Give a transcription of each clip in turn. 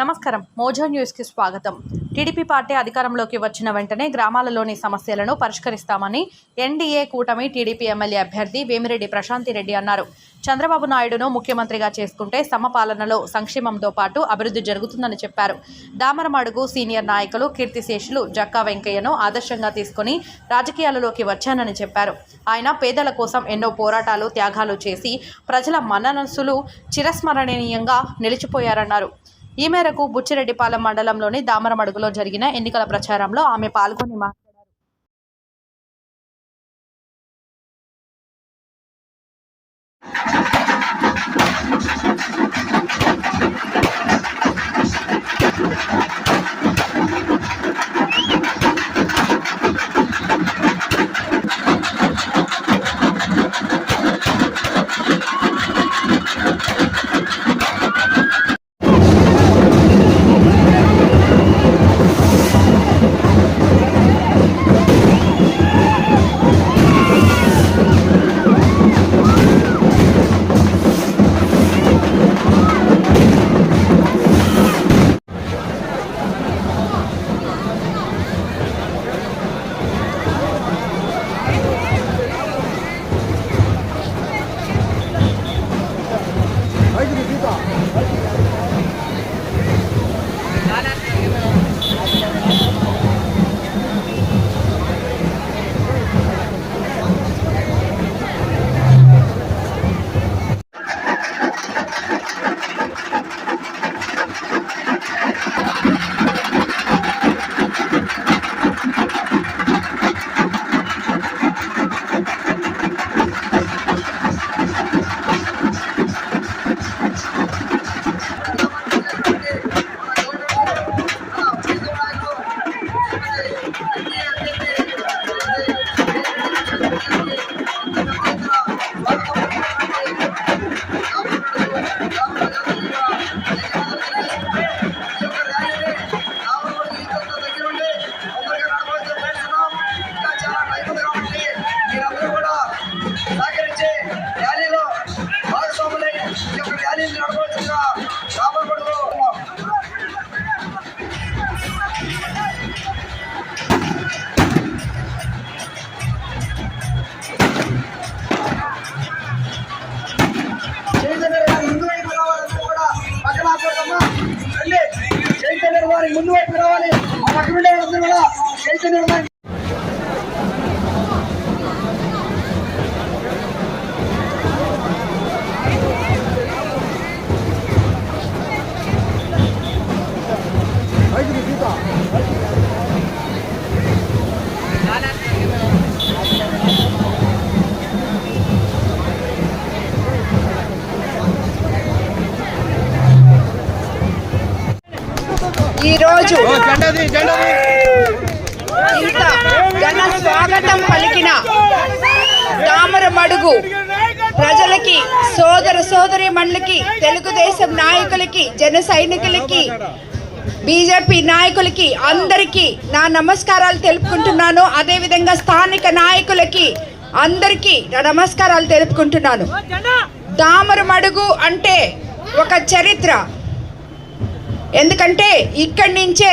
నమస్కారం. మోజో న్యూస్కి స్వాగతం. టీడీపీ పార్టీ అధికారంలోకి వచ్చిన వెంటనే గ్రామాలలోని సమస్యలను పరిష్కరిస్తామని ఎన్డీఏ కూటమి టీడీపీ ఎమ్మెల్యే అభ్యర్థి వేమిరెడ్డి ప్రశాంతిరెడ్డి అన్నారు. చంద్రబాబు నాయుడును ముఖ్యమంత్రిగా చేసుకుంటే సమపాలనలో సంక్షేమంతో పాటు అభివృద్ధి జరుగుతుందని చెప్పారు. దామరమడుగు సీనియర్ నాయకులు కీర్తిశేషులు జక్కా వెంకయ్యను ఆదర్శంగా తీసుకుని రాజకీయాలలోకి వచ్చానని చెప్పారు. ఆయన పేదల కోసం ఎన్నో పోరాటాలు త్యాగాలు చేసి ప్రజల మననస్సులు చిరస్మరణీయంగా నిలిచిపోయారన్నారు. ఈ మేరకు బుచ్చిరెడ్డిపాలెం మండలంలోని దామరమడుగులో జరిగిన ఎన్నికల ప్రచారంలో ఆమె పాల్గొని ఇంత ఘన స్వాగతం పలికిన దామర మడుగు ప్రజలకి సోదర సోదరి మండలికి తెలుగుదేశం నాయకులకి జన సైనికులకి బీజేపీ నాయకులకి అందరికీ నా నమస్కారాలు తెలుపుకుంటున్నాను. అదేవిధంగా స్థానిక నాయకులకి అందరికీ నా నమస్కారాలు తెలుపుకుంటున్నాను. దామర మడుగు అంటే ఒక చరిత్ర. ఎందుకంటే ఇక్కడి నుంచే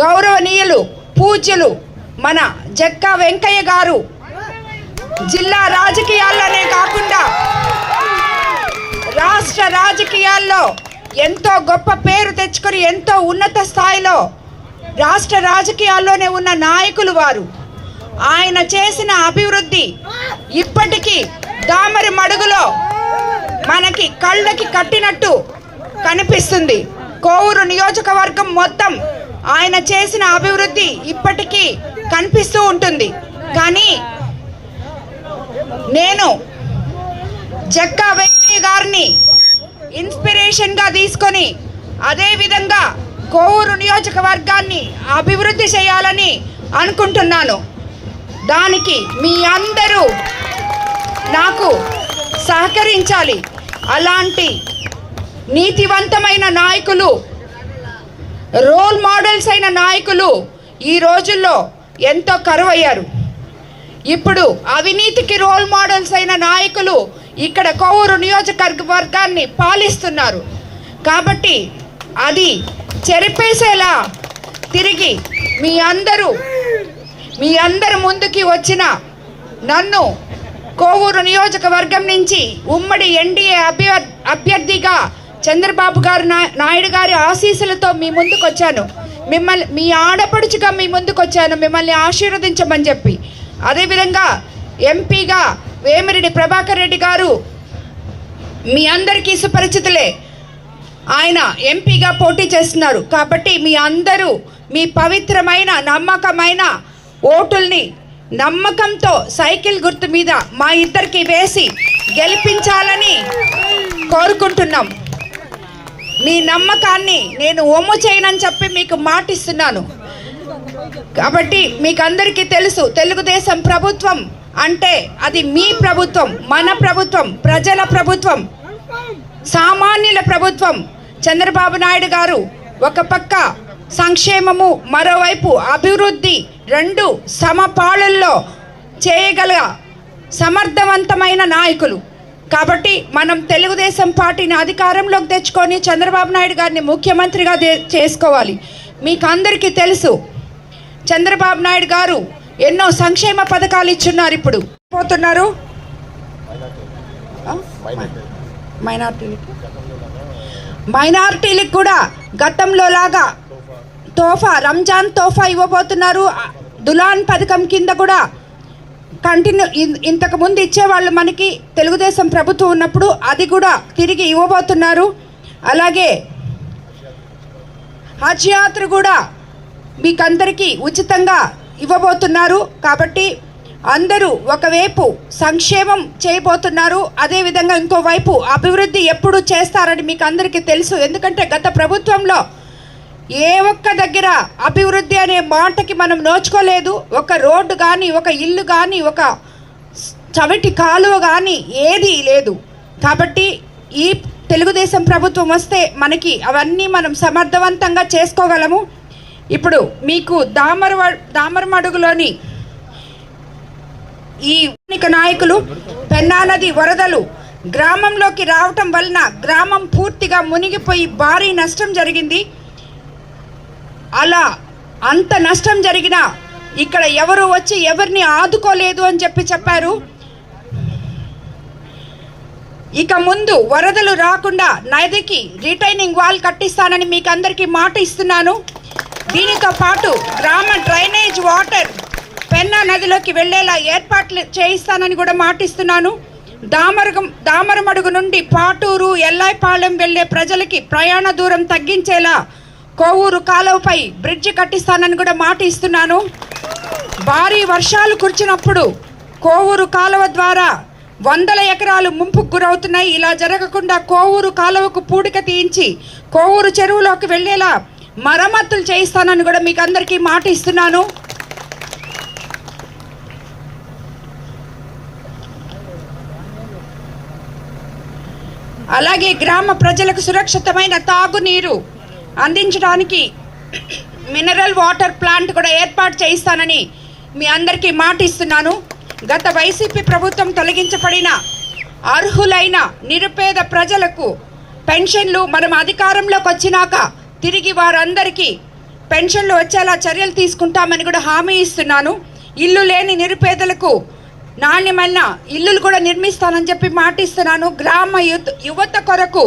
గౌరవనీయులు పూజ్యులు మన జక్కా వెంకయ్య గారు జిల్లా రాజకీయాల్లోనే కాకుండా రాష్ట్ర రాజకీయాల్లో ఎంతో గొప్ప పేరు తెచ్చుకొని ఎంతో ఉన్నత స్థాయిలో రాష్ట్ర రాజకీయాల్లోనే ఉన్న నాయకులు వారు. ఆయన చేసిన అభివృద్ధి ఇప్పటికీ దామరి మడుగులో మనకి కళ్ళకి కట్టినట్టు కనిపిస్తుంది. కోవూరు నియోజకవర్గం మొత్తం ఆయన చేసిన అభివృద్ధి ఇప్పటికీ కనిపిస్తూ ఉంటుంది. కానీ నేను జక్కా వెంకయ్య గారిని ఇన్స్పిరేషన్గా తీసుకొని అదేవిధంగా కోవూరు నియోజకవర్గాన్ని అభివృద్ధి చేయాలని అనుకుంటున్నాను. దానికి మీ అందరూ నాకు సహకరించాలి. అలాంటి నీతివంతమైన నాయకులు రోల్ మోడల్స్ అయిన నాయకులు ఈ రోజుల్లో ఎంతో కరువయ్యారు. ఇప్పుడు అవినీతికి రోల్ మోడల్స్ అయిన నాయకులు ఇక్కడ కోవూరు నియోజకవర్గాన్ని పాలిస్తున్నారు. కాబట్టి అది చెరిపేసేలా తిరిగి మీ అందరూ మీ అందరు ముందుకి వచ్చిన నన్ను కోవూరు నియోజకవర్గం నుంచి ఉమ్మడి ఎన్డీఏ అభ్యర్ అభ్యర్థిగా చంద్రబాబు గారు నా నాయుడు గారి ఆశీస్సులతో మీ ముందుకు వచ్చాను మిమ్మల్ని మీ ఆడపడుచుగా మీ ముందుకు వచ్చాను మిమ్మల్ని ఆశీర్వదించమని చెప్పి. అదేవిధంగా ఎంపీగా వేమిరెడ్డి ప్రభాకర్ రెడ్డి గారు మీ అందరికీ సుపరిచితులే. ఆయన ఎంపీగా పోటీ చేస్తున్నారు. కాబట్టి మీ అందరూ మీ పవిత్రమైన నమ్మకమైన ఓటుల్ని నమ్మకంతో సైకిల్ గుర్తు మీద మా ఇద్దరికి వేసి గెలిపించాలని కోరుకుంటున్నాం. మీ నమ్మకాన్ని నేను ఒమ్ము చేయనని చెప్పి మీకు మాటిస్తున్నాను. కాబట్టి మీకు అందరికీ తెలుసు తెలుగుదేశం ప్రభుత్వం అంటే అది మీ ప్రభుత్వం మన ప్రభుత్వం ప్రజల ప్రభుత్వం సామాన్యుల ప్రభుత్వం. చంద్రబాబు నాయుడు గారు ఒక పక్క సంక్షేమము మరోవైపు అభివృద్ధి రెండు సమపాళల్లో చేయగల సమర్థవంతమైన నాయకులు. కాబట్టి మనం తెలుగుదేశం పార్టీని అధికారంలోకి తెచ్చుకొని చంద్రబాబు నాయుడు గారిని ముఖ్యమంత్రిగా చేసుకోవాలి. మీకు అందరికీ తెలుసు చంద్రబాబు నాయుడు గారు ఎన్నో సంక్షేమ పథకాలు ఇచ్చున్నారు ఇప్పుడు. పోతున్నారు? మైనార్టీలకు? మైనార్టీలకు కూడా గతంలో లాగా తోఫా రంజాన్ తోఫా ఇవ్వబోతున్నారు. దులాన్ పథకం కింద కూడా కంటిన్యూ ఇంతకు ముందు ఇచ్చేవాళ్ళు మనకి తెలుగుదేశం ప్రభుత్వం ఉన్నప్పుడు అది కూడా తిరిగి ఇవ్వబోతున్నారు. అలాగే హజ్ యాత్ర కూడా మీకందరికీ ఉచితంగా ఇవ్వబోతున్నారు. కాబట్టి అందరూ ఒకవైపు సంక్షేమం చేయబోతున్నారు. అదేవిధంగా ఇంకోవైపు అభివృద్ధి ఎప్పుడు చేస్తారని మీకు అందరికీ తెలుసు. ఎందుకంటే గత ప్రభుత్వంలో ఏ ఒక్క దగ్గర అభివృద్ధి అనే మాటకి మనం నోచుకోలేదు. ఒక రోడ్డు కానీ ఒక ఇల్లు కానీ ఒక చవిటి కాలువ కానీ ఏదీ లేదు. కాబట్టి ఈ తెలుగుదేశం ప్రభుత్వం వస్తే మనకి అవన్నీ మనం సమర్థవంతంగా చేసుకోగలము. ఇప్పుడు మీకు దామర దామరమడుగులోని ఈ నాయకులు పెన్నా నది వరదలు గ్రామంలోకి రావటం వలన గ్రామం పూర్తిగా మునిగిపోయి భారీ నష్టం జరిగింది. అలా అంత నష్టం జరిగినా ఇక్కడ ఎవరు వచ్చి ఎవరిని ఆదుకోలేదు అని చెప్పి చెప్పారు. ఇక ముందు వరదలు రాకుండా నదికి రిటైనింగ్ వాల్ కట్టిస్తానని మీకు అందరికీ మాట ఇస్తున్నాను. దీనితో పాటు గ్రామ డ్రైనేజ్ వాటర్ పెన్నా నదిలోకి వెళ్ళేలా ఏర్పాట్లు చేయిస్తానని కూడా మాటిస్తున్నాను. దామరగం దామరమడుగు నుండి పాటూరు ఎల్లాయిపాలెం వెళ్ళే ప్రజలకి ప్రయాణ దూరం తగ్గించేలా కోవూరు కాలువపై బ్రిడ్జి కట్టిస్తానని కూడా మాట ఇస్తున్నాను. భారీ వర్షాలు కురిచినప్పుడు కోవూరు కాలువ ద్వారా వందల ఎకరాలు ముంపుకు గురవుతున్నాయి. ఇలా జరగకుండా కోవూరు కాలువకు పూడిక తీయించి కోవూరు చెరువులోకి వెళ్ళేలా మరమ్మతులు చేయిస్తానని కూడా మీకు అందరికీ మాట ఇస్తున్నాను. అలాగే గ్రామ ప్రజలకు సురక్షితమైన తాగునీరు అందించడానికి మినరల్ వాటర్ ప్లాంట్ కూడా ఏర్పాటు చేయిస్తానని మీ అందరికీ మాట ఇస్తున్నాను గత వైసీపీ ప్రభుత్వం తొలగించబడిన అర్హులైన నిరుపేద ప్రజలకు పెన్షన్లు మనం అధికారంలోకి వచ్చినాక తిరిగి వారందరికీ పెన్షన్లు వచ్చేలా చర్యలు తీసుకుంటామని కూడా హామీ ఇస్తున్నాను. ఇల్లు లేని నిరుపేదలకు నాణ్యమైన ఇల్లులు కూడా నిర్మిస్తానని చెప్పి మాటిస్తున్నాను. గ్రామ యువత యువత కొరకు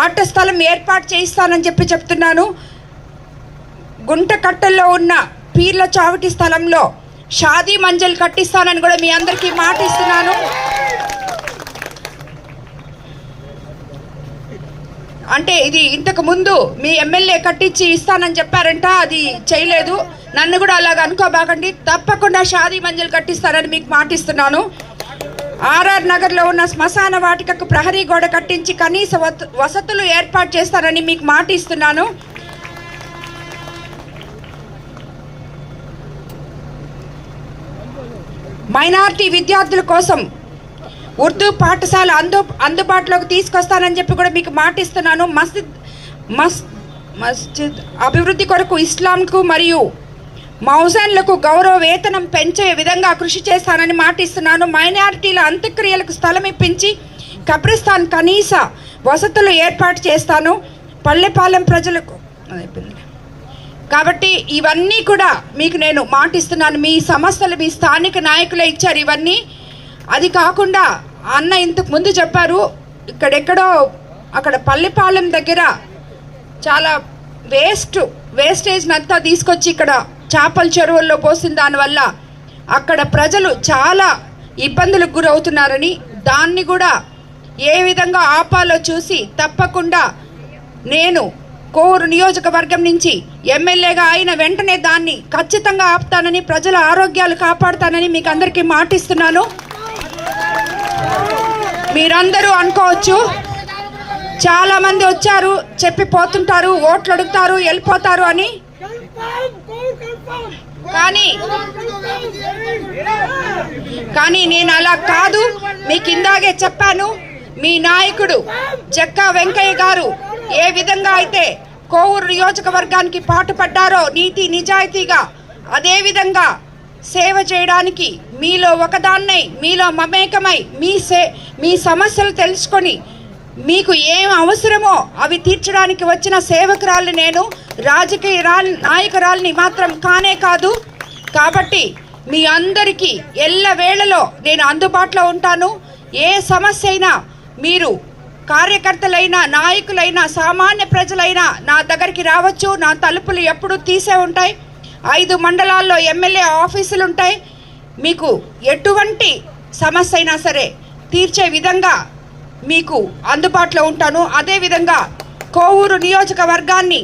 ఆట స్థలం ఏర్పాటు చేయిస్తానని చెప్పి చెప్తున్నాను. గుంటకట్టల్లో ఉన్న పీర్ల చావిటి స్థలంలో షాదీ మంజల్ కట్టిస్తానని కూడా మీ అందరికీ మాటిస్తున్నాను అంటే ఇది ఇంతకు ముందు మీ ఎమ్మెల్యే కట్టించి ఇస్తానని చెప్పారంట అది చేయలేదు. నన్ను కూడా అలాగ అనుకోబాకండి. తప్పకుండా షాదీ మంజల్ కట్టిస్తారని మీకు మాటిస్తున్నాను ఆర్ఆర్ నగర్లో ఉన్న శ్మశాన వాటికకు ప్రహరీ గోడ కట్టించి కనీస వసతులు ఏర్పాటు చేస్తారని మీకు మాటిస్తున్నాను మైనారిటీ విద్యార్థుల కోసం ఉర్దూ పాఠశాల అందు అందుబాటులోకి తీసుకొస్తానని చెప్పి కూడా మీకు మాటిస్తున్నాను మస్జిద్ మస్ మస్జిద్ అభివృద్ధి కొరకు ఇస్లాంకు మరియు మౌజన్లకు గౌరవ వేతనం పెంచే విధంగా కృషి చేస్తానని మాటిస్తున్నాను. మైనారిటీల అంత్యక్రియలకు స్థలం ఇప్పించి కబ్రిస్తాన్ కనీస వసతులు ఏర్పాటు చేస్తాను. పల్లెపాలెం ప్రజలకు కాబట్టి ఇవన్నీ కూడా మీకు నేను మాటిస్తున్నాను. మీ సమస్యలు మీ స్థానిక నాయకులే ఇచ్చారు ఇవన్నీ. అది కాకుండా అన్న ఇంతకు ముందు చెప్పారు ఇక్కడెక్కడో అక్కడ పల్లెపాలెం దగ్గర చాలా వేస్ట్ వేస్టేజ్ అంతా తీసుకొచ్చి ఇక్కడ చేపల చెరువుల్లో పోసిన దానివల్ల అక్కడ ప్రజలు చాలా ఇబ్బందులకు గురవుతున్నారని దాన్ని కూడా ఏ విధంగా ఆపాలో చూసి తప్పకుండా నేను కోరు నియోజకవర్గం నుంచి ఎమ్మెల్యేగా అయిన వెంటనే దాన్ని ఖచ్చితంగా ఆపుతానని ప్రజల ఆరోగ్యాలు కాపాడుతానని మీకు అందరికీ మాటిస్తున్నాను. మీరందరూ అనుకోవచ్చు చాలామంది వచ్చారు చెప్పి పోతుంటారు ఓట్లు అడుగుతారు వెళ్ళిపోతారు అని. కానీ కానీ నేను అలా కాదు. మీకు ఇందాగే చెప్పాను మీ నాయకుడు జక్కా వెంకయ్య గారు ఏ విధంగా అయితే కోవూరు నియోజకవర్గానికి పాటుపడ్డారో నీతి నిజాయితీగా అదేవిధంగా సేవ చేయడానికి మీలో ఒకదాన్నై మీలో మమేకమై మీ సే మీ సమస్యలు తెలుసుకొని మీకు ఏం అవసరమో అవి తీర్చడానికి వచ్చిన సేవకురాలు నేను రాజకీయ రా మాత్రం కానే కాదు. కాబట్టి మీ అందరికీ ఎల్ల వేళలో నేను అందుబాటులో ఉంటాను. ఏ సమస్య అయినా మీరు కార్యకర్తలైనా నాయకులైనా సామాన్య ప్రజలైనా నా దగ్గరికి రావచ్చు. నా తలుపులు ఎప్పుడూ తీసే ఉంటాయి. ఐదు మండలాల్లో ఎమ్మెల్యే ఆఫీసులు ఉంటాయి. మీకు ఎటువంటి సమస్య అయినా సరే తీర్చే విధంగా మీకు అందుబాటులో ఉంటాను. అదేవిధంగా కోవూరు నియోజకవర్గాన్ని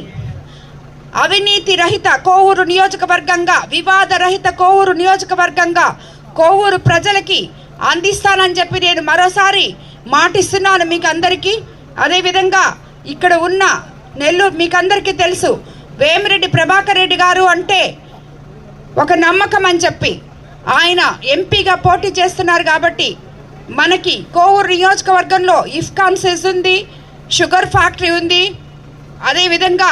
అవినీతి రహిత కోవూరు నియోజకవర్గంగా వివాద రహిత కోవూరు నియోజకవర్గంగా కోవూరు ప్రజలకి అందిస్తానని చెప్పి నేను మరోసారి మాటిస్తున్నాను మీకు అందరికీ అదేవిధంగా ఇక్కడ ఉన్న నెల్లూరు మీకు అందరికీ తెలుసు వేమిరెడ్డి ప్రభాకర్ రెడ్డి గారు అంటే ఒక నమ్మకం అని చెప్పి ఆయన ఎంపీగా పోటీ చేస్తున్నారు కాబట్టి మనకి కోవూరు నియోజకవర్గంలో ఇఫ్కాన్ సెస్ ఉంది షుగర్ ఫ్యాక్టరీ ఉంది. అదేవిధంగా